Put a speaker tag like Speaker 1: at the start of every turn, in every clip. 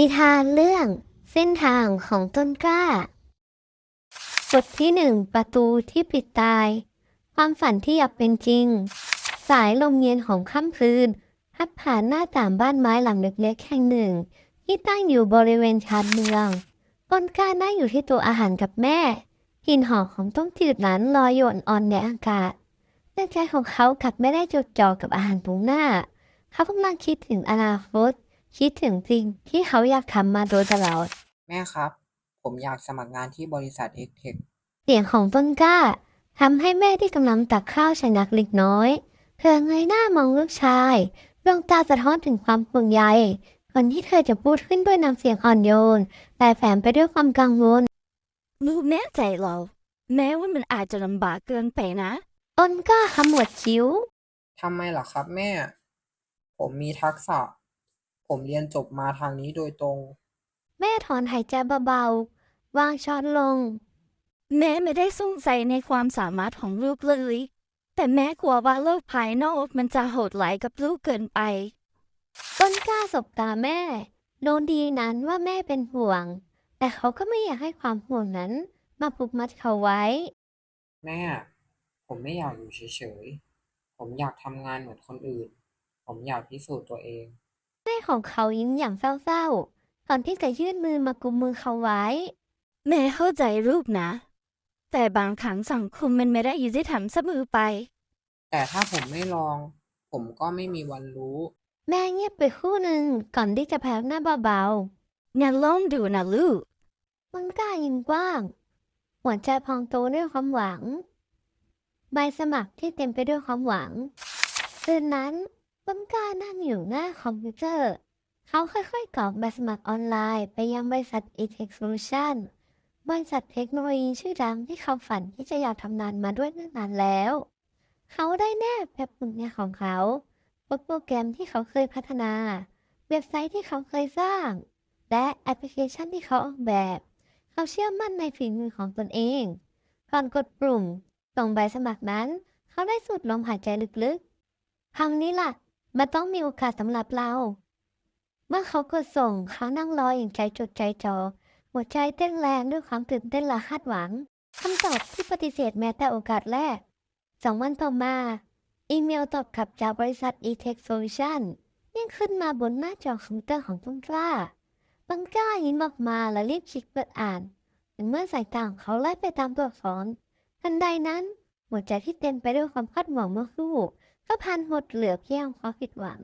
Speaker 1: นิทานเรื่องเส้นทางของต้นกล้า บทที่หนึ่งประตูที่ปิดตาย ความฝันที่อยากเป็นจริง สายลมเย็นของค่ำคืนพัดผ่านหน้าต่างบ้านไม้หลังเล็กๆแห่งหนึ่ง ที่ตั้งอยู่บริเวณชานเมืองต้นกล้านั่งอยู่ที่โต๊ะอาหารกับแม่กลิ่นหอมของต้มจืดนั้นลอยโยนอ่อนในอากาศแต่ใจของเขากลับไม่ได้จดจ่อกับอาหารปรุงหน้า เขากำลังคิดถึงอนาคต คิดถึงสิ่งที่เขาอยากทำมาโดยตลอด
Speaker 2: แม่ครับ ผมอยากสมัครงานที่บริษัท x t e c h
Speaker 1: เสียงของต้นกล้าทำให้แม่ที่กำลังตักข้าวชะงักเล็กน้อย เธอเงยหน้ามองลูกชายดวงตาสะท้อนถึงความห่วงใยก่อนที่เธอจะพูดขึ้นด้วยน้ำเสียงอ่อนโยน แต่แฝงไปด้วยความกังวล
Speaker 3: ลูกแน่ใจเหรอแม้ว่ามันอาจจะลำบากเกินไปนะ
Speaker 1: ต้นกล้าขมวดคิ้ว
Speaker 2: ทำไมล่ะครับแม่ ผมมีทักษะ ผมเรียนจบมาทางนี้โดยตรง
Speaker 1: แม่ถอนหายใจเบาๆ วางช้อนลง
Speaker 3: แม่ไม่ได้สงสัยในความสามารถของลูกเลย แต่แม่กลัวว่าโลกภายนอกมันจะโหดร้ายกับลูกเกินไป
Speaker 1: ต้นกล้าสบตาแม่ โดนดีนั้นว่าแม่เป็นห่วง แต่เขาก็ไม่อยากให้ความห่วงนั้น มาผูกมัดเขาไว้
Speaker 2: แม่ ผมไม่อยากอยู่เฉยๆ ผมอยากทำงานเหมือนคนอื่น ผมอยากพิสูจน์ตัวเอง
Speaker 1: แม่ของเขายิ้มอย่างเศร้าๆ ก่อนที่จะยื่นมือมากุมมือเขาไว้
Speaker 3: แม่เข้าใจลูกนะ แต่บางครั้งสังคมมันไม่ได้ยุติธรรมเสมอไป
Speaker 2: แต่ถ้าผมไม่ลอง ผมก็ไม่มีวันรู้
Speaker 1: แม่เงียบไปครู่หนึ่งก่อนที่จะแผ่วหน้าเบา
Speaker 3: งั้นลองดูนะลูก
Speaker 1: ๆต้นกล้ายิ้มกว้าง หัวใจพองโตด้วยความหวัง ใบสมัครที่เต็มไปด้วยความหวังคืนนั้น ต้นกล้านั่งอยู่หน้าคอมพิวเตอร์ เขาค่อยๆกรอกใบสมัครออนไลน์ไปยังบริษัท e t e c h Solution บริษัทเทคโนโลยีชื่อดังที่เขาฝันที่จะอยากทำงานมาด้วยตั้งนานแล้ว เขาได้แนบแบบผลงานของเขาบนโปรแกรมที่เขาเคยพัฒนา เว็บไซต์ที่เขาเคยสร้าง และแอปพลิเคชันที่เขาออกแบบ เขาเชื่อมั่นในฝีมือของตนเอง ก่อนกดปุ่มส่งใบสมัครนั้น เขาได้สูดลมหายใจลึกๆครั้งนี้ล่ะ มันต้องมีโอกาสสำหรับเรา เมื่อเขากดส่งเขานั่งรออย่างใจจดใจจ่อหัวใจเต้นแรงด้วยความตื่นเต้นและคาดหวังคำตอบที่ปฏิเสธแม้แต่โอกาสแรกสองวันต่อมา อีเมลตอบกลับจากบริษัท e-tech solution ยังขึ้นมาบนหน้าจอคอมพิวเตอร์ของต้นกล้าต้นกล้ายิ้มออกมาและรีบคลิกเปิดอ่านแต่เมื่อสายตาของเขาไล่ไปตามตัวอักษรทันใดนั้น หัวใจที่เต็มไปด้วยความคาดหวังเมื่อครู่ ก็พันหดเหลือเพียงความผิดหวัง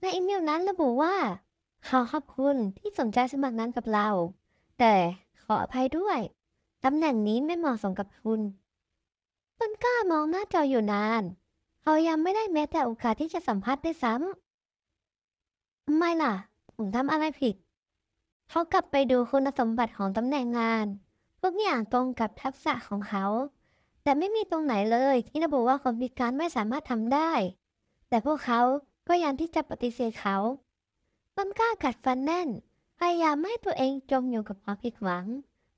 Speaker 1: ในอีเมลนั้นระบุว่าขอขอบคุณที่สนใจสมัครงานกับเรา แต่ขออภัยด้วย ตำแหน่งนี้ไม่เหมาะสมกับคุณต้นกล้ามองหน้าจออยู่นาน เขายังไม่ได้แม้แต่โอกาสที่จะสัมภาษณ์ได้ซ้ำไม่ล่ะ ผมทำอะไรผิด เขากลับไปดูคุณสมบัติของตำแหน่งงานทุกอย่างตรงกับทักษะของเขา แต่ไม่มีตรงไหนเลยที่ระบุว่าคนพิการไม่สามารถทำได้ แต่พวกเขาก็ยังที่จะปฏิเสธเขาต้นกล้ากัดฟันแน่น พยายามไม่ให้ตัวเองจมอยู่กับความผิดหวัง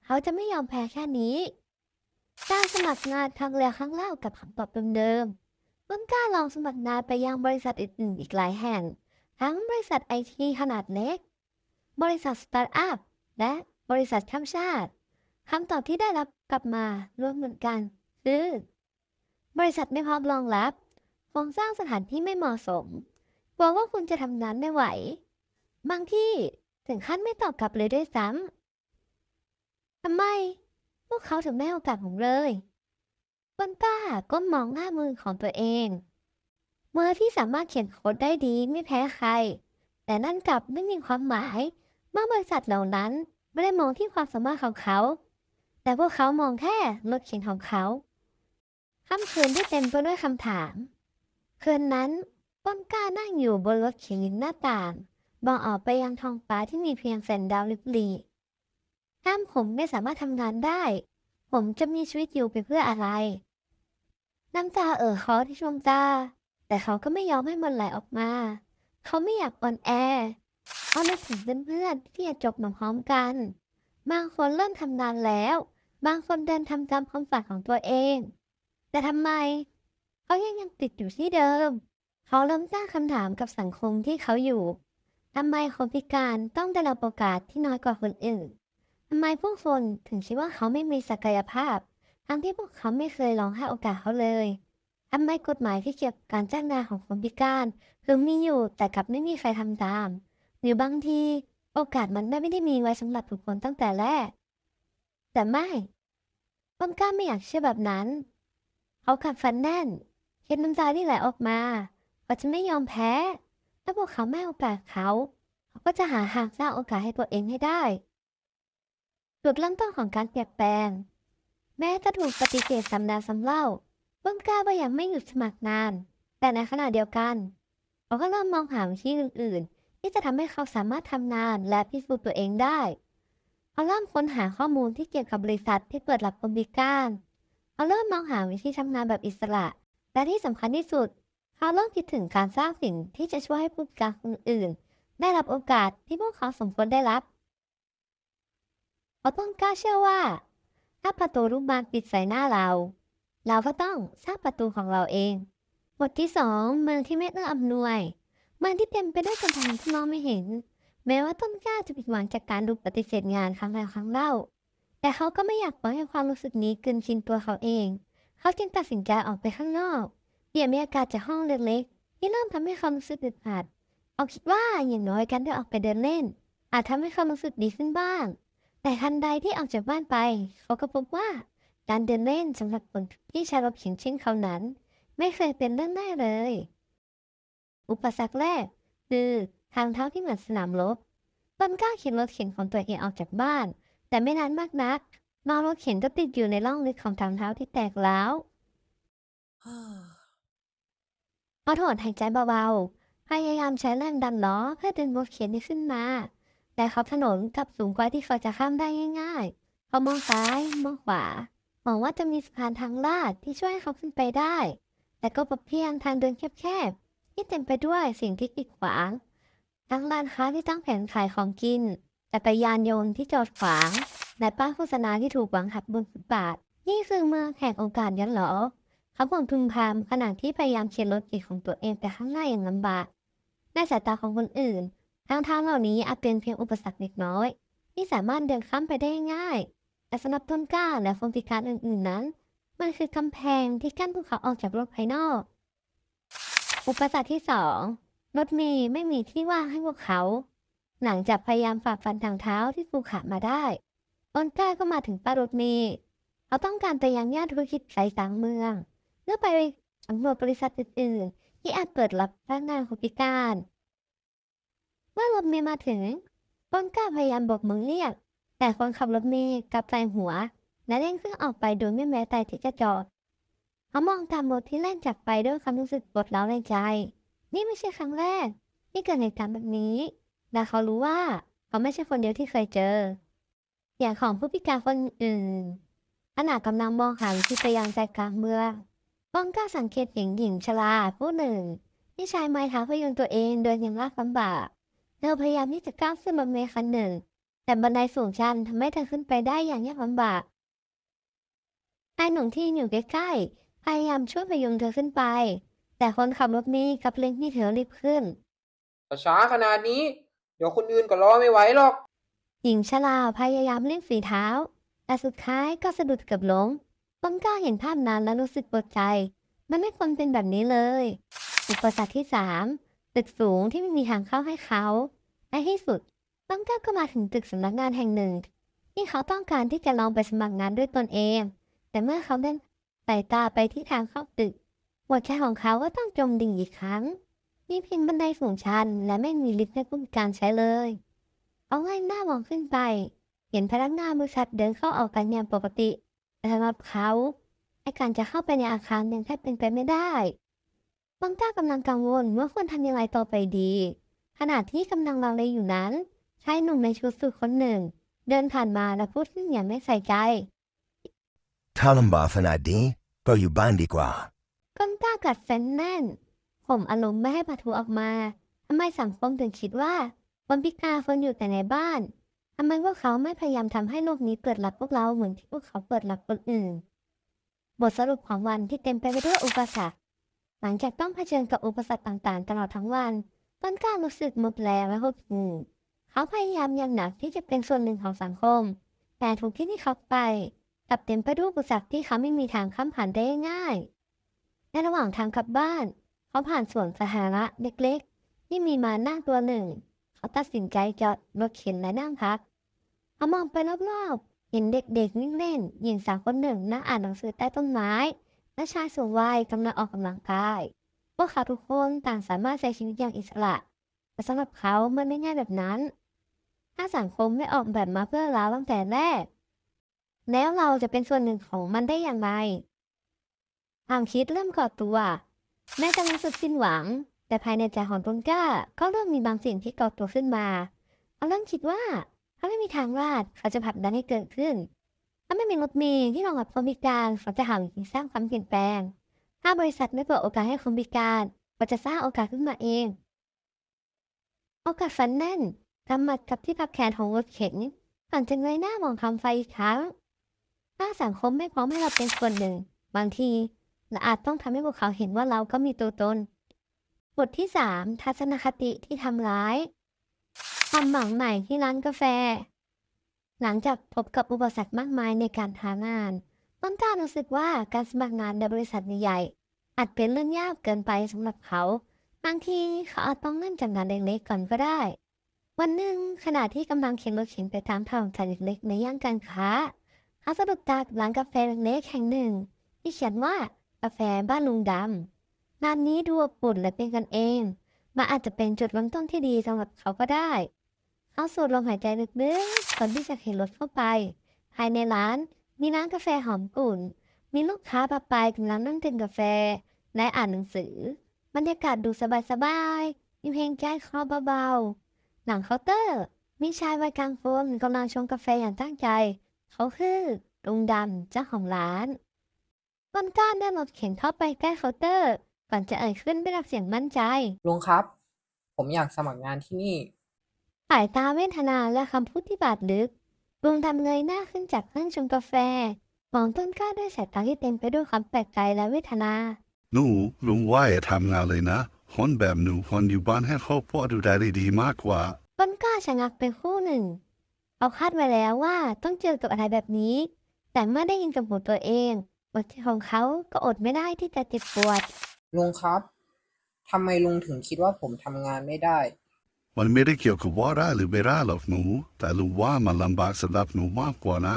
Speaker 1: เขาจะไม่ยอมแพ้แค่นี้การสมัครงานครั้งแล้วครั้งเล่ากับคำตอบเดิมๆต้นกล้าลองสมัครงานไปยังบริษัทอื่นๆอีกหลายแห่ง ทั้งบริษัทไอทีขนาดเล็ก บริษัทสตาร์ทอัพและบริษัทข้ามชาติคำตอบที่ได้รับกลับมารวมเหมือนกัน คือบริษัทไม่พร้อมรองรับโครงสร้างสถานที่ไม่เหมาะสมกลัวว่าคุณจะทำงานไม่ไหว บางที่ถึงขั้นไม่ตอบกลับเลยด้วยซ้ำทำไม พวกเขาถึงไม่ให้โอกาสผมเลยบนต้าก้มมองหน้ามือของตัวเองมือที่สามารถเขียนโค้ดได้ดีไม่แพ้ใคร แต่นั่นกลับไม่มีความหมายเมื่อบริษัทเหล่านั้นไม่ได้มองที่ความสามารถของเขา แต่พวกเขามองแค่รถเข็นของเขา ค่ำคืนที่เต็มไปด้วยคำถาม คืนนั้นต้นกล้านั่งอยู่บนรถเข็นริมหน้าต่างมองออกไปยังท้องฟ้าที่มีเพียงแสงดาวลิบลีถ้าผมไม่สามารถทำงานได้ ผมจะมีชีวิตอยู่ไปเพื่ออะไร น้ำตาเอ่อคลอที่ดวงตา แต่เขาก็ไม่ยอมให้มันไหลออกมา เขาไม่อยากอ่อนแอเขานึกถึงเพื่อนๆที่จะจบมาพร้อมกัน บางคนเริ่มทำงานแล้ว บางคนเดินทำตามความฝันของตัวเอง แต่ทำไมเขายังยังติดอยู่ที่เดิม เขาเริ่มตั้างคำถามกับสังคมที่เขาอยู่ทำไมคนพิการต้องได้รับโอกาสที่น้อยกว่าคนอื่นทำไมผู้คนถึงคิดว่าเขาไม่มีศักยภาพ ทั้งที่พวกเขาไม่เคยลองให้โอกาสเขาเลยทำไมกฎหมายที่เกี่ยวกับการจ้างงานของคนพิการถึงมีอยู่แต่กลับไม่มีใครทำตาม หรือบางทีโอกาสมันไม่ได้มีไว้สำหรับทุกคนตั้งแต่แรก แต่ไม่ต้นกล้าไม่อยากเชื่อแบบนั้น เขาขัดฟันแน่นเช็ดน้ำตาที่ไหลออกมาเขาจะไม่ยอมแพ้ ถ้าพวกเขาไม่ให้โอกาสเขาเขาก็จะหาทางสร้างโอกาสให้ตัวเองให้ได้จุดเริ่มต้นของการเปลี่ยนแปลง แม้จะถูกปฏิเสธซ้ำแล้วซ้ำเล่าต้นกล้าก็ยังไม่หยุดสมัครนาน แต่ในขณะเดียวกันเขาก็เริ่มมองหาวิธีอื่นๆ ที่จะทำให้เขาสามารถทำงานและพิสูจน์ตัวเองได้ เขาเริ่มค้นหาข้อมูลที่เกี่ยวกับบริษัทที่เปิดรับคนพิการ เขาเริ่มมองหาวิธีทำงานแบบอิสระ และที่สำคัญที่สุด เขาเริ่มคิดถึงการสร้างสิ่งที่จะช่วยให้ผู้พิการคนอื่น ได้รับโอกาสที่พวกเขาสมควรได้รับเขาต้องกล้าเชื่อว่า ถ้าประตูลูกบานปิดใส่หน้าเรา เราก็ต้องสร้างประตูของเราเอง บทที่สองเมืองที่ไม่เอื้ออำนวย เมืองที่เต็มไปด้วยกำแพงที่มองไม่เห็น แม้ว่าต้นกล้าจะผิดหวังจากการถูปฏิเสธงานครั้งแล้วครั้งเล่า แต่เขาก็ไม่อยากปล่อยให้ความรู้สึกนี้กินชินตัวเขาเอง เขาจึงตัดสินใจออกไปข้างนอกเปลี่ยนบรรยากาศจากห้องเล็กๆที่เริ่มทำให้เขารู้สึกอึดอัดเขาคิดว่าอย่างน้อยการได้ออกไปเดินเล่น อาจทำให้เขารู้สึกดีขึ้นบ้าง แต่ทันใดที่ออกจากบ้านไป เขาก็พบว่าการเดินเล่นสำหรับคนที่ใช้รถเข็นเช่นเขานั้น ไม่เคยเป็นเรื่องง่ายเลย อุปสรรคแรกคือทางเท้าที่เหมือนสนามรบตนกล้าเข็นรถเข็นของตัวเองออกจากบ้าน แต่ไม่นานมากนักมารถเข็นก็ติดอยู่ในร่องลึกของทางเท้าที่แตกร้าวเขาถอนหายใจเบาๆ พยายามใช้แรงดันล้อเพื่อดึงรถเข็นนี้ขึ้นมา แต่เขาถนนกลับสูงกว่าที่เขาจะข้ามได้ง่ายๆ เขามองซ้ายมองขวาหวังว่าจะมีสะพานทางลาดที่ช่วยให้เขาขึ้นไปได้ แต่ก็พบเพียงทางเดินแคบๆที่เต็มไปด้วยสิ่งที่กีดขวางทั้งร้านค้าที่ตั้งแผงขายของกิน จักรยานยนต์ที่จอดขวางและป้ายโฆษณาที่ถูกวางหับบนฟุตบาท นี่คือเมืองแห่งโอกาสยันเหรอเขาบ่นพึมพำขณะที่พยายามเข็นรถเก๋งของตัวเองไปข้างหน้าอย่างลำบากในสายตาของคนอื่น ทางทางเหล่านี้อาจเป็นเพียงอุปสรรคเล็กน้อย ที่สามารถเดินข้ามไปได้ง่าย แต่สำหรับต้นกล้าและคนพิการอื่นๆนั้น มันคือกำแพงที่กั้นพวกเขาออกจากโลกภายนอก อุปสรรคที่สองรถเมล์ไม่มีที่ว่างให้พวกเขา หลังจากพยายามฝ่าฟันทางเท้าที่ภูขามาได้ต้นก้าก็มาถึงป้ารถเมล์เขาต้องการไปยังย่านธุรกิจใจกลางเมืองเพื่อไปสำรวจบริษัทอื่นๆ ที่อาจเปิดรับพนักงานคนพิการเมื่อรถเมล์มาถึงต้นก้าพยายามโบกมือเรียก แต่คนขับรถเมล์กลับใส่หัว และเร่งเครื่องออกไปโดยไม่แม้แต่ที่จะจอดเขามองตามรถที่แล่นจากไปด้วยความรู้สึกปวดร้าวในใจ นี่ไม่ใช่ครั้งแรกที่เกิดเหตุการณ์แบบนี้ และเขารู้ว่าเขาไม่ใช่คนเดียวที่เคยเจออย่างของผู้พิการคนอื่นขณะกำลังมองหาวิธีไปยังใจกลางเมืองป้องก้าสังเกตเห็นหญิงชราผู้หนึ่งที่ใช้ไม้เท้าพยุงตัวเองเดินอย่งลากลำบากเธอพยายามที่จะก้าวขึ้นบนเมล์คันหนึ่ง แต่บันไดสูงชันทำให้เธอขึ้นไปได้อย่างยากลำบากนายหนุ่มที่อยู่ใกล้ๆพยายามช่วยพยุงเธอขึ้นไป แต่คนขับรถเมล์กลับเล็งที่เธอรีบขึ้น
Speaker 2: ช้าขนาดนี้ เดี๋ยวคนอื่นก็รอไม่ไหวหรอก
Speaker 1: หญิงชราพยายามเล่นฝีเท้า แต่สุดท้ายก็สะดุดกับล้มต้นกล้าเห็นภาพนั้นแล้วรู้สึกปวดใจ มันไม่ควรเป็นแบบนี้เลย อุปสรรคที่สามตึกสูงที่ไม่มีทางเข้าให้เขาในที่สุดต้นกล้าก็มาถึงตึกสำนักงานแห่งหนึ่ง ที่เขาต้องการที่จะลองไปสมัครงานด้วยตนเอง แต่เมื่อเขาเดินสายตาไปที่ทางเข้าตึกหัวใจของเขาก็ต้องจมดิ่งอีกครั้ง มีเพียงบันไดสูงชัน และไม่มีลิฟต์ให้ผู้พิการใช้เลย เอาง่ายหน้ามองขึ้นไป เห็นพนักงานบริษัทเดินเข้าออกกันอย่างปกติแต่สำหรับเขาไอการจะเข้าไปในอาคารยังแทบเป็นไปไม่ได้บางเจ้ากำลังกังวลว่าควรทำยังไงต่อไปดี ขณะที่กำลังลังเลอยู่นั้นชายหนุ่มในชุดสูทคนหนึ่ง เดินผ่านมาและพูดขึ้นอย่างไม่ใส่ใจ
Speaker 4: ถ้าลำบากขนาดนี้ก็อยู่บ้านดีกว่า
Speaker 1: ก้นกล้ากัดเฟ้นแน่น ผมอารมณ์ไม่ให้ปะทุออกมาทำไมสังคมถึงคิดว่าคนพิการควรอยู่แต่ในบ้านทำไมพวกเขาไม่พยายามทำให้โลกนี้เปิดรับพวกเราเหมือนที่พวกเขาเปิดรับคนอื่น บทสรุปของวันที่เต็มไปด้วยอุปสรรค หลังจากต้องเผชิญกับอุปสรรคต่างๆ ตลอดทั้งวัน ต้นกล้ารู้สึกหมดแรงและหดหู่เขาพยายามอย่างหนักที่จะเป็นส่วนหนึ่งของสังคม แต่ทุกที่ที่เขาไปกลับเต็มไปด้วยอุปสรรคที่เขาไม่มีทางข้ามผ่านได้ง่าย ในระหว่างทางกลับบ้าน เขาผ่านสวนสาธารณะเล็กๆ ที่มีม้านั่งตัวหนึ่ง เขาตัดสินใจจอดรถเข็นและนั่งพักเขามองไปรอบๆ เห็นเด็กๆวิ่งเล่นหญิงสาวคนหนึ่งนั่งอ่านหนังสือใต้ต้นไม้ และชายสูงวัยกำลังออกกำลังกาย พวกเขาทุกคนต่างสามารถใช้ชีวิตอย่างอิสระ แต่สำหรับเขามันไม่ง่ายแบบนั้น ถ้าสังคมไม่ออกแบบมาเพื่อเราตั้งแต่แรก แล้วเราจะเป็นส่วนหนึ่งของมันได้อย่างไรความคิดเริ่มก่อตัว แม้จะรู้สึกสิ้นหวัง แต่ภายในใจของต้นก้า ก็เริ่มมีบางสิ่งที่ก่อตัวขึ้นมาเขาเริ่มคิดว่าถ้าไม่มีทางลาดเขาจะผลักดันให้เกิดขึ้นถ้าไม่มีรถเมล์ที่รองรับคนพิการเขาจะหาวิธีสร้างความเปลี่ยนแปลง ถ้าบริษัทไม่เปิดโอกาสให้คนพิการก็จะสร้างโอกาสขึ้นมาเอง โอกาสฝันแน่นกำมัดกับที่พับแขนของรถเข็นก่อนจะเงยหน้ามองคำไฟอีกครั้งถ้าสังคมไม่พร้อมให้เราเป็นส่วนหนึ่ง บางที เราอาจต้องทำให้พวกเขาเห็นว่าเราก็มีตัวตน บทที่ 3 ทัศนคติที่ทำร้ายความหวังใหม่ที่ร้านกาแฟ หลังจากพบกับอุปสรรคมากมายในการหางานต้นกล้ารู้สึกว่าการสมัครงานในบริษัทใหญ่อาจเป็นเรื่องยากเกินไปสำหรับเขา บางทีเขาอาจต้องเริ่มจากงานเล็กๆก่อนก็ได้ วันหนึ่งขณะที่กำลังเข็นรถเข็นไปตามถนนสายเล็กๆในย่านการค้าเขาสะดุดตากับร้านกาแฟเล็กๆแห่งหนึ่ง ที่เขียนว่า กาแฟบ้านลุงดำร้านนี้ดูอบอุ่นและเป็นกันเองมันอาจจะเป็นจุดเริ่มต้นที่ดีสำหรับเขาก็ได้เขาสูดลมหายใจลึกๆก่อนที่จะเข็นรถเข้าไป ภายในร้าน มีร้านกาแฟหอมกลุ่น มีลูกค้าปะปายกำลังนั่งดื่มกาแฟ และอ่านหนังสือ บรรยากาศดูสบายๆมีเพลงแจ๊สคอเบาๆ หลังเคาน์เตอร์ มีชายวัยกลางคนกำลังชงกาแฟอย่างตั้งใจ เขาคือลุงดำเจ้าของร้าน ต้นกล้าเดินรถเข็นเข้าไปใกล้เคาน์เตอร์ ก่อนจะเอ่ยขึ้นด้วยน้ำเสียงมั่นใจ
Speaker 2: ลุงครับ ผมอยากสมัครงานที่นี่
Speaker 1: สายตาเวทนาและคำพูดที่บาดลึกลุงดำเงยหน้าขึ้นจากเครื่องชงกาแฟ มองต้นกล้าด้วยสายตาที่เต็มไปด้วยความแปลกใจและเวทนา
Speaker 5: หนูลุงว่าอย่าทำงานเลยนะคนแบบหนูคนอยู่บ้านให้ครอบครัวดูได้ดีมากกว่า
Speaker 1: ต้นกล้าชะงักไปครู่หนึ่ง เอาคาดไว้แล้วว่าต้องเจอกับอะไรแบบนี้ แต่เมื่อได้ยินกับหูตัวเอง หัวใจของเขาก็อดไม่ได้ที่จะเจ็บปวด
Speaker 2: ลุงครับ ทำไมลุงถึงคิดว่าผมทำงานไม่ได้
Speaker 5: มันไม่ได้เกี่ยวกับว่าได้หรือไม่ได้หรอกหนู แต่ลุงว่ามันลำบากสำหรับหนูมากกว่านะ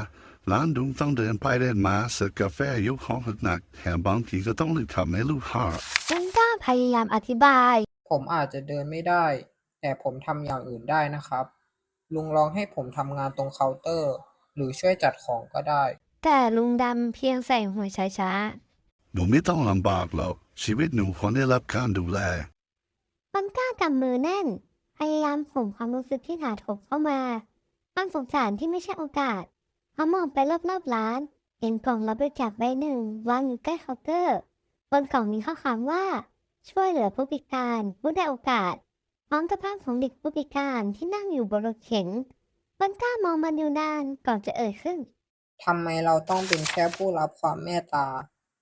Speaker 5: ร้านลุงต้องเดินไปเดินมาเสิร์ฟกาแฟยกของหนักแถมบางทีก็ต้องรีบทำให้ลูกค้า
Speaker 1: ต้นกล้าพยายามอธิบาย
Speaker 2: ผมอาจจะเดินไม่ได้ แต่ผมทำอย่างอื่นได้นะครับ ลุงลองให้ผมทำงานตรงเคาน์เตอร์ หรือช่วยจัดของก็ได้
Speaker 1: แต่ลุงดำเพียงใส่หัวช้า
Speaker 5: หนูไม่ต้องลำบากหรอกชีวิตหนูควรได้รับการดูแล
Speaker 1: ๆต้นกล้ากำมือแน่น พยายามข่มความรู้สึกที่ถาโถมเข้ามาความสงสารที่ไม่ใช่โอกาสเขามองไปรอบๆร้าน เห็นกล่องรับบริจาคใบหนึ่งวางอยู่ใกล้เคาน์เตอร์ บนกล่องมีข้อความว่า ช่วยเหลือผู้พิการผู้ได้โอกาส พร้อมกับภาพของเด็กผู้พิการที่นั่งอยู่บนรถเข็นต้นกล้ามองมันอยู่นานก่อนจะเอ่ยขึ้น
Speaker 2: ทำไมเราต้องเป็นแค่ผู้รับความเมตตา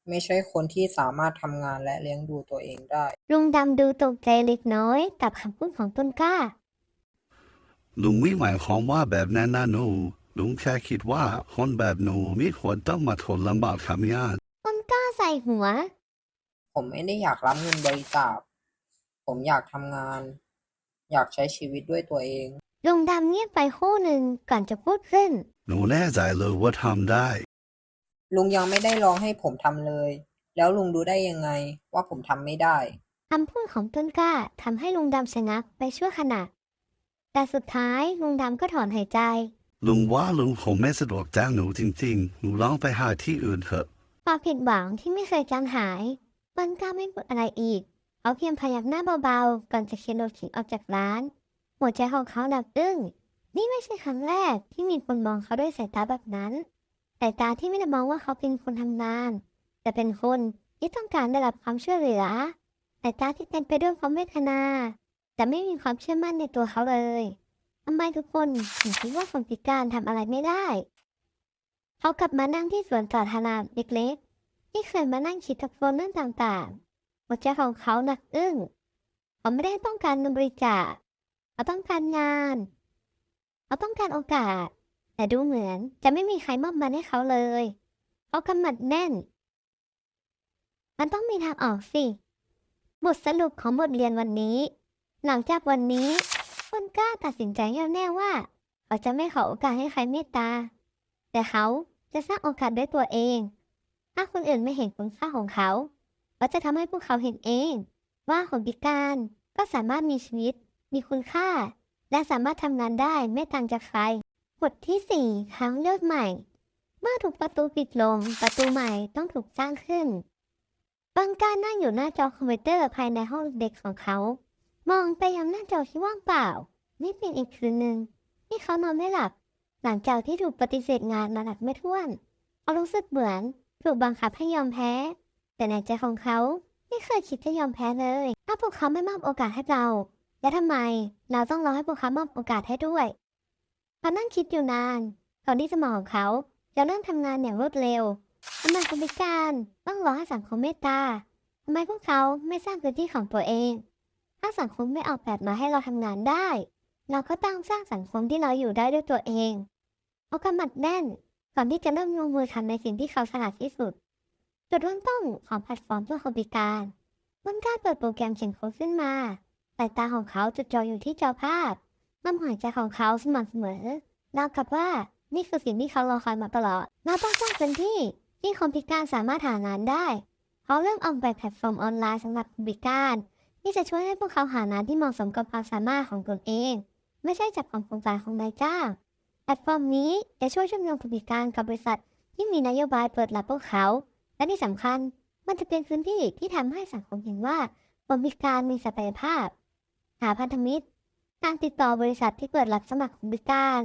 Speaker 2: ไม่ใช่คนที่สามารถทำงานและเลี้ยงดูตัวเองได้
Speaker 1: ลุงดำดูตกใจเล็กน้อยกับคำพูดของต้นกล้า
Speaker 5: ลุงไม่หมายความว่าแบบนั้นนะหนูลุงแค่คิดว่าคนแบบหนูไม่ควรต้องมาทนลำบากทำงาน
Speaker 1: ต้นกล้าใส่หัว
Speaker 2: ผมไม่ได้อยากรับเงินบริจาค ผมอยากทำงาน อยากใช้ชีวิตด้วยตัวเอง
Speaker 1: ลุงดำเงียบไปครู่หนึ่งก่อนจะพูดขึ้น
Speaker 5: หนูแน่ใจเลยว่าทำได้
Speaker 2: ลุงยังไม่ได้ลองให้ผมทำเลย แล้วลุงรู้ได้ยังไงว่าผมทำไม่ได้
Speaker 1: คำพูดของต้นกล้าทำให้ลุงดำชะงักไปชั่วขณะ แต่สุดท้ายลุงดำก็ถอนหายใจ
Speaker 5: ลุงว่าลุงคงไม่สะดวกจ้างหนูจริงๆ หนูลองไปหาที่อื่นเถอะ
Speaker 1: ความผิดหวังที่ไม่เคยจางหายต้นกล้าไม่พูดอะไรอีกเขาเพียงพยักหน้าเบาๆ ก่อนจะเข็นรถเข็นออกจากร้าน หัวใจของเขาหนักอึ้ง นี่ไม่ใช่ครั้งแรกที่มีคนมองเขาด้วยสายตาแบบนั้นสายตาที่ไม่ได้มองว่าเขาเป็นคนทำงาน แต่เป็นคนที่ต้องการได้รับความช่วยเหลือสายตาที่เต็มไปด้วยความเวทนา แต่ไม่มีความเชื่อมั่นในตัวเขาเลยทำไมทุกคนถึงคิดว่าคนพิการทำอะไรไม่ได้ เขากลับมานั่งที่สวนสาธารณะเล็กๆที่เคยมานั่งคิดทบทวนเรื่องต่างๆหัวใจของเขาหนักอึ้งเขาไม่ได้ต้องการเงินบริจาคเขาต้องการงาน เขาต้องการโอกาส แต่ดูเหมือนจะไม่มีใครมอบมันให้เขาเลยเขากำหมัดแน่น มันต้องมีทางออกสิ บทสรุปของบทเรียนวันนี้ หลังจากวันนี้ต้นกล้าตัดสินใจแน่วแน่ว่า เขาจะไม่ขอโอกาสให้ใครเมตตา แต่เขาจะสร้างโอกาสด้วยตัวเอง ถ้าคนอื่นไม่เห็นคุณค่าของเขาเขาจะทำให้พวกเขาเห็นเอง ว่าคนพิการก็สามารถมีชีวิต มีคุณค่า และสามารถทำงานได้ไม่ต่างจากใครบทที่4ทางเลือกใหม่ เมื่อถูกประตูปิดลง ประตูใหม่ต้องถูกสร้างขึ้นบังการนั่งอยู่หน้าจอคอมพิวเตอร์ภายในห้องเด็กของเขา มองไปยังหน้าจอที่ว่างเปล่า นี่เป็นอีกคืนหนึ่งที่เขานอนไม่หลับ หลังจากที่ถูกปฏิเสธงานมาหลักไม่ถ้วนเขารู้สึกเหมือนถูกบังคับให้ยอมแพ้ แต่ในใจของเขาไม่เคยคิดจะยอมแพ้เลย ถ้าพวกเขาไม่มอบโอกาสให้เรา และทำไมเราต้องรอให้พวกเขามอบโอกาสให้ด้วยเขานั่งคิดอยู่นานก่อนที่สมองของเขาจะเริ่มทำงานอย่างรวดเร็วทำไมคนพิการต้องรอให้สังคมเมตตาทำไมพวกเขาไม่สร้างพื้นที่ของตัวเอง ถ้าสังคมไม่ออกแบบมาให้เราทำงานได้ เราก็ต้องสร้างสังคมที่เราอยู่ได้ด้วยตัวเองเอากำหมัดแน่นก่อนที่จะเริ่มลงมือทำในสิ่งที่เขาถนัดที่สุดจุดเริ่มต้นของแพลตฟอร์มเพื่อคนพิการต้นกล้าเปิดโปรแกรมเขียนโค้ดขึ้นมา สายตาของเขาจดจ่ออยู่ที่จอภาพลมหายใจของเขาสม่ำเสมอราวกับว่านี่คือสิ่งที่เขารอคอยมาตลอดเราต้องสร้างพื้นที่ที่คนพิการสามารถหางานได้ เขาเริ่มออกแบบแพลตฟอร์มออนไลน์สำหรับคนพิการที่จะช่วยให้พวกเขาหางานที่เหมาะสมกับความสามารถของตนเอง ไม่ใช่จากความสงสารของนายจ้างแพลตฟอร์มนี้จะช่วยเชื่อมโยงคนพิการกับบริษัท ที่มีนโยบายเปิดรับพวกเขา และที่สำคัญมันจะเป็นพื้นที่ที่ทำให้สังคมเห็นว่าคนพิการมีศักยภาพ หาพันธมิตร การติดต่อบริษัทที่เปิดรับสมัครคนพิการ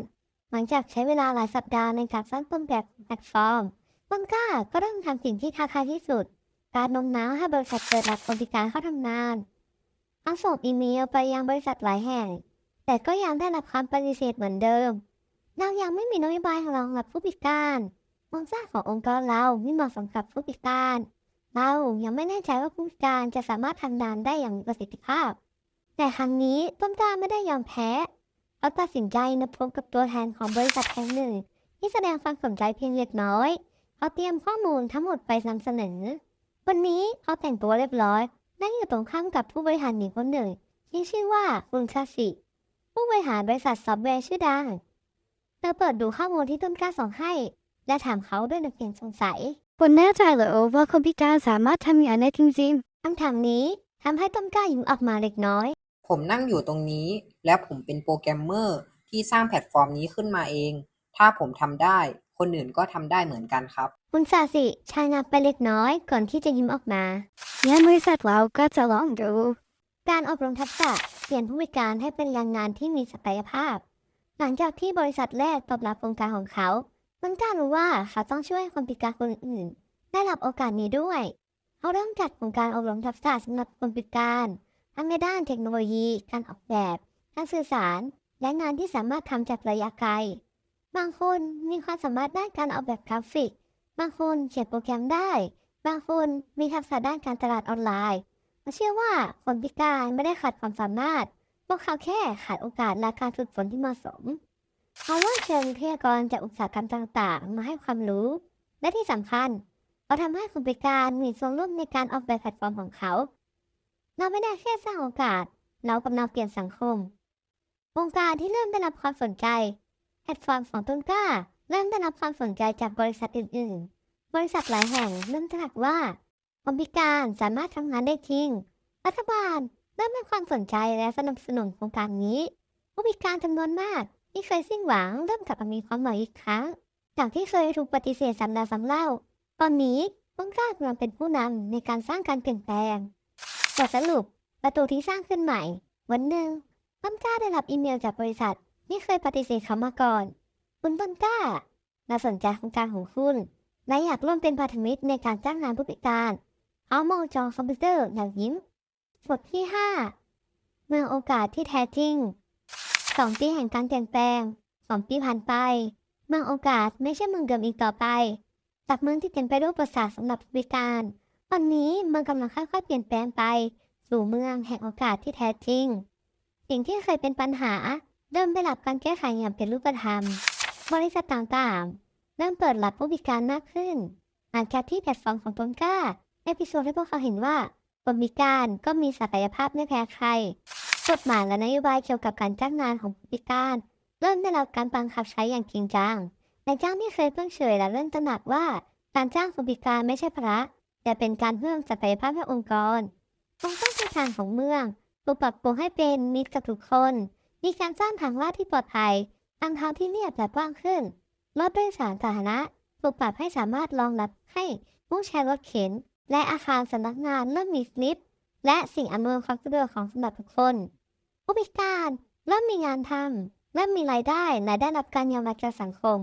Speaker 1: หลังจากใช้เวลาหลายสัปดาห์ในการสร้างต้นแบบแพลตฟอร์มต้นกล้าก็เริ่มทำสิ่งที่ท้าทายที่สุด การโน้มน้าวให้บริษัทเปิดรับคนพิการเข้าทำงานอังส่งอีเมลไปยังบริษัทหลายแห่ง แต่ก็ยังได้รับคำปฏิเสธเหมือนเดิม เรายังไม่มีนโยบายรองรับผู้พิการโครงสร้างขององค์กรเราไม่เหมาะสมกับผู้พิการ เรายังไม่แน่ใจว่าผู้พิการจะสามารถทำงานได้อย่างประสิทธิภาพ แต่ครั้งนี้ต้นกล้าไม่ได้ยอมแพ้เขาตัดสินใจนัดพบกับตัวแทนของบริษัทแห่งหนึ่ง ที่แสดงความสนใจเพียงเล็กน้อยเขาเตรียมข้อมูลทั้งหมดไปนำเสนอ วันนี้เขาแต่งตัวเรียบร้อยนั่งอยู่ตรงข้ามกับผู้บริหารหญิงคนหนึ่งที่ชื่อว่าคุณชาชิผู้บริหารบริษัทซอฟต์แวร์ชื่อดังเธอเปิดดูข้อมูลที่ต้นกล้าส่งให้ และถามเขาด้วยน้ำเสียงสงสัย
Speaker 3: คุณแน่ใจเหรอว่าคนพิการสามารถทำงานได้จริง
Speaker 1: คำถามนี้ทำให้ต้นกล้ายิ้มออกมาเล็กน้อย
Speaker 2: ผมนั่งอยู่ตรงนี้ และผมเป็นโปรแกรมเมอร์ที่สร้างแพลตฟอร์มนี้ขึ้นมาเอง ถ้าผมทำได้ คนอื่นก็ทำได้เหมือนกันครับ
Speaker 1: คุณซาสิชางับไปเล็กน้อยก่อนที่จะยิ้มออกมา
Speaker 3: ๆงั้นบริษัทเราก็จะลองดู
Speaker 1: การอบรมทักษะเปลี่ยนผู้พิการให้เป็นแรงงานที่มีศักยภาพ หลังจากที่บริษัทแรกตอบรับโครงการของเขาต้นกล้ารู้ว่าเขาต้องช่วยคนพิการคนอื่น ได้รับโอกาสนี้ด้วย เขาเริ่มจัดโครงการอบรมทักษะสำหรับคนพิการ ทั้งในด้านเทคโนโลยี การออกแบบ การสื่อสาร และงานที่สามารถทำจากระยะไกล บางคนมีความสามารถด้านการออกแบบกราฟิก บางคนเขียนโปรแกรมได้ บางคนมีทักษะด้านการตลาดออนไลน์เขาเชื่อว่าคนพิการไม่ได้ขาดความสามารถ พวกเขาแค่ขาดโอกาสและการฝึกฝนที่เหมาะสมเขาว่าเชิญวิทยากรจากอุตสาหกรรมต่างๆ มาให้ความรู้ และที่สำคัญเขาทำให้คนพิการมีส่วนร่วมในการออกแบบแพลตฟอร์มของเขา เราไม่ได้แค่สร้างโอกาส เรากำลังเปลี่ยนสังคม วงการที่เริ่มได้รับความสนใจ แพลตฟอร์มของต้นกล้า เริ่มได้รับความสนใจจากบริษัทอื่น ๆ บริษัทหลายแห่งเริ่มตระหนักว่าคนพิการสามารถทำงานได้จริง รัฐบาลเริ่มให้ความสนใจและสนับสนุนโครงการนี้ผู้พิการจำนวนมากที่เคยสิ้นหวังเริ่มกลับมามีความหวังอีกครั้ง จากที่เคยถูกปฏิเสธซ้ำแล้วซ้ำเล่า ตอนนี้ต้นกล้ากำลังเป็นผู้นำในการสร้างการเปลี่ยนแปลง บทสรุป ประตูที่สร้างขึ้นใหม่ วันหนึ่งต้นกล้าได้รับอีเมลจากบริษัทที่เคยปฏิเสธเขามาก่อน คุณต้นกล้าเราสนใจโครงการของคุณ และอยากร่วมเป็นพันธมิตรในการจ้างงานผู้พิการเอามองจอคอมพิวเตอร์อย่างยิ้มบทที่ 5 เมื่อโอกาสที่แท้จริงสองปีแห่งการเปลี่ยนแปลงสองปีผ่านไป เมืองโอกาสไม่ใช่เมืองเดิมอีกต่อไปจากเมืองที่เต็มไปด้วยประสาทสำหรับผู้พิการ อนนี้เมืองกำลังค่อยๆเปลี่ยนแปลงไป สู่เมืองแห่งโอกาสที่แท้จริง สิ่งที่เคยเป็นปัญหา เริ่มได้รับการแก้ไขอย่างเป็นรูปธรรม บริษัทต่างๆ เริ่มเปิดรับผู้พิการมากขึ้นหลังจากที่แพลตฟอร์มของต้นกล้าเอพิโซดให้พวกเขาเห็นว่าคนพิการก็มีศักยภาพไม่แพ้ใครกฎหมายและนโยบายเกี่ยวกับการจ้างงานของผู้พิการเริ่มได้รับการบังคับใช้อย่างจริงจังนายจ้างที่เคยเพิ่งเฉยและเริ่มตระหนักว่าการจ้างคนพิการไม่ใช่ภาระ แต่เป็นการเพิ่มศักยภาพให้องค์กร องค์กรสื่อสารของเมืองถูกปรับปรุงให้เป็นมิตรกับทุกคน มีการสร้างทางลาดที่ปลอดภัยทางเท้าที่เรียบและกว้างขึ้น รถโดยสารสาธารณะถูกปรับให้สามารถรองรับให้ผู้ใช้รถเข็น และอาคารสำนักงานเริ่มมีลิฟต์และสิ่งอำนวยความสะดวกของสำหรับทุกคนผู้พิการเริ่มมีงานทำเริ่มมีรายได้และได้รับการยอมรับจากสังคม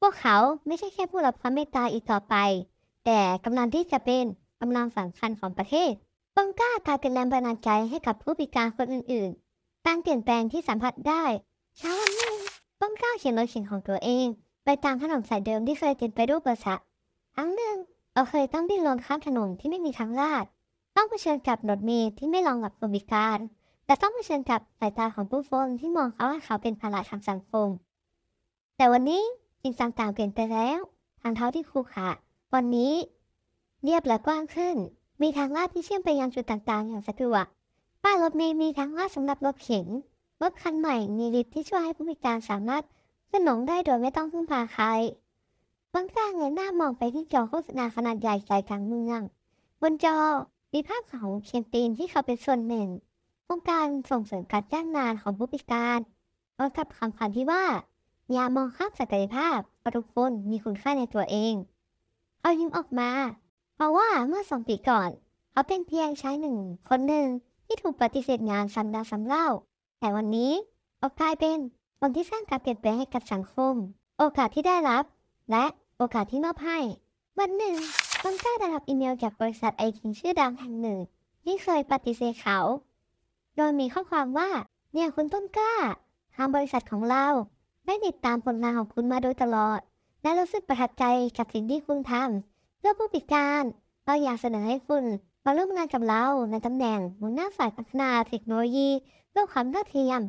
Speaker 1: พวกเขาไม่ใช่แค่ผู้รับความเมตตาอีกต่อไป แต่กำลังที่จะเป็นกำลังสำคัญของประเทศต้องกล้ากลายเป็นแรงบันดาลใจให้กับผู้พิการคนอื่นๆ การเปลี่ยนแปลงที่สัมผัสได้เช้าวันหนึ่งต้นกล้าเขียนรถเข็นของตัวเอง ไปตามถนนสายเดิมที่เคยเต็มไปด้วยประสรรคครั้งหนึ่งเราเคยต้องดิ้นรนข้ามถนนที่ไม่มีทางลาด ต้องเผชิญกับรถเมล์ที่ไม่รองรับคนพิการ แต่ต้องเผชิญกับสายตาของผู้คนที่มองเขาว่าเขาเป็นภาระทางสังคม แต่วันนี้สิ่งต่างๆเปลี่ยนไปแล้ว ทางเท้าที่คูขระ วันนี้ เรียบและกว้างขึ้น มีทางลาดที่เชื่อมไปยังจุดต่างๆ อย่างสะดวก ป้ายรถเมล์มีทางลาดสำหรับรถเข็น รถคันใหม่มีลิฟต์ที่ช่วยให้ผู้พิการสามารถขึ้นลงได้โดยไม่ต้องพึ่งพาใครบางครั้งเงยหน้ามองไปที่จอโฆษณาขนาดใหญ่ใจกลางเมือง บนจอมีภาพของเคนตีนที่เขาเป็นส่วนหนึ่งองค์การส่งเสริมการจ้างงานของผู้พิการพร้อมกับคำขวัญที่ว่า อย่ามองข้ามศักยภาพเพราะทุกคนมีคุณค่าในตัวเอง เขายิ้มออกมา เพราะว่าเมื่อสองปีก่อน เขาเป็นเพียงชายหนึ่งคนหนึ่งที่ถูกปฏิเสธงานซ้ำแล้วซ้ำเล่า แต่วันนี้เขากลายเป็นคนที่สร้างการเปลี่ยนแปลงให้กับสังคม โอกาสที่ได้รับ และโอกาสที่มอบให้ วันหนึ่งต้นกล้าได้รับอีเมลจากบริษัทไอทีชื่อดังแห่งหนึ่งที่เคยปฏิเสธเขา โดยมีข้อความว่า เนี่ยคุณต้นกล้า ทางบริษัทของเรา ได้ติดตามผลงานของคุณมาโดยตลอด และรู้สึกประทับใจกับสิ่งที่คุณทำเพื่อผู้พิการเราอยากเสนอให้คุณมาร่วมงานกับเราในตำแหน่งหัวหน้าฝ่ายพัฒนาเทคโนโลยีเพื่อความเท่าเทียม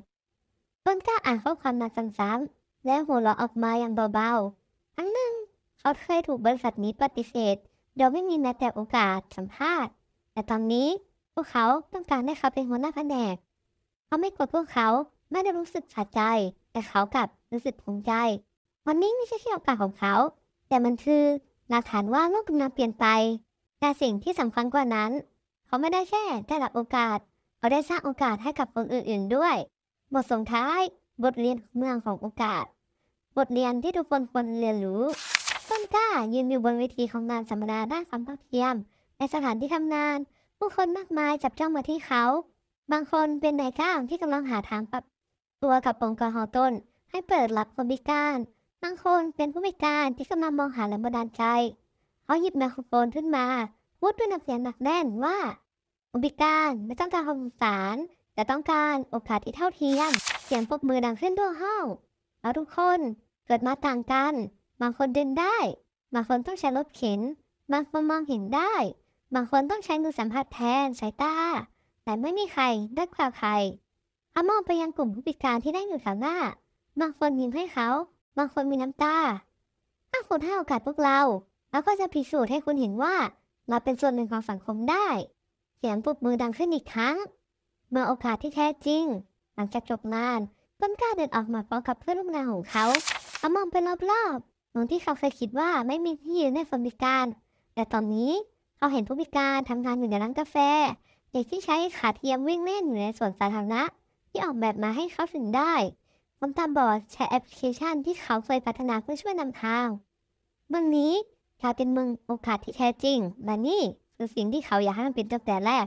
Speaker 1: ต้นกล้าอ่านข้อความนั้นซ้ำๆและหัวเราะออกมาอย่างเบาๆครั้งหนึ่งเขาเคยถูกบริษัทนี้ปฏิเสธโดยไม่มีแม้แต่โอกาสสัมภาษณ์ แต่ตอนนี้พวกเขาต้องการให้เขาเป็นหัวหน้าแผนก เขาไม่กดพวกเขาไม่ได้รู้สึกสะใจ แต่เขากลับรู้สึกภูมิใจ วันนี้ไม่ใช่แค่โอกาสของเขา แต่มันคือหลักฐานว่าโลกกำลังเปลี่ยนไป แต่สิ่งที่สำคัญกว่านั้น เขาไม่ได้แค่ได้รับโอกาสเขาได้สร้างโอกาสให้กับคนอื่น ๆด้วย บทส่งท้าย บทเรียนเมืองของโอกาส บทเรียนที่ทุกคนควรเรียนรู้ ต้นกล้ายืนอยู่บนเวทีของงานสัมมนาด้านความเท่าเทียม ในสถานที่ทำงาน ผู้คนมากมายจับจ้องมาที่เขา บางคนเป็นนายจ้างที่กำลังหาทางปรับตัวกับองค์กรของตนให้เปิดรับคนพิการ บางคนเป็นผู้พิการที่กำลังมองหาแรงบันดาลใจ เขาหยิบไมโครโฟนขึ้นมา พูดด้วยน้ำเสียงหนักแน่นว่าคนพิการไม่ต้องการความสงสาร แต่ต้องการโอกาสที่เท่าเทียม เสียงปรบมือดังขึ้นทั่วห้องแล้วทุกคนเกิดมาต่างกัน บางคนเดินได้ บางคนต้องใช้รถเข็น บางคนมองเห็นได้ บางคนต้องใช้มือสัมผัสแทนสายตา แต่ไม่มีใครได้กว่าใครเขามองไปยังกลุ่มผู้พิการที่ได้อยู่แถวหน้า บางคนยิ้มให้เขา บางคนมีน้ำตา ถ้าคุณให้โอกาสพวกเรา เราก็จะพิสูจน์ให้คุณเห็นว่า เราเป็นส่วนหนึ่งของสังคมได้ เสียงปรบมือดังขึ้นอีกครั้ง เมื่อโอกาสที่แท้จริง หลังจากจบงานต้นกล้าเดินออกมาพร้อมกับเพื่อนร่วมงานของเขาเขามองไปรอบๆตรงที่เขาเคยคิดว่าไม่มีที่ยืนในคนพิการ แต่ตอนนี้เขาเห็นผู้พิการทำงานอยู่ในร้านกาแฟ เด็กที่ใช้ขาเทียมวิ่งเล่นอยู่ในสวนสาธารณะที่ออกแบบมาให้เขาถึงได้ คนตาบอดใช้แอปพลิเคชันที่เขาเคยพัฒนาเพื่อช่วยนำทางเมืองนี้กลายเป็นเมืองโอกาสที่แท้จริงและนี่คือสิ่งที่เขาอยากให้มันเป็นตั้งแต่แรก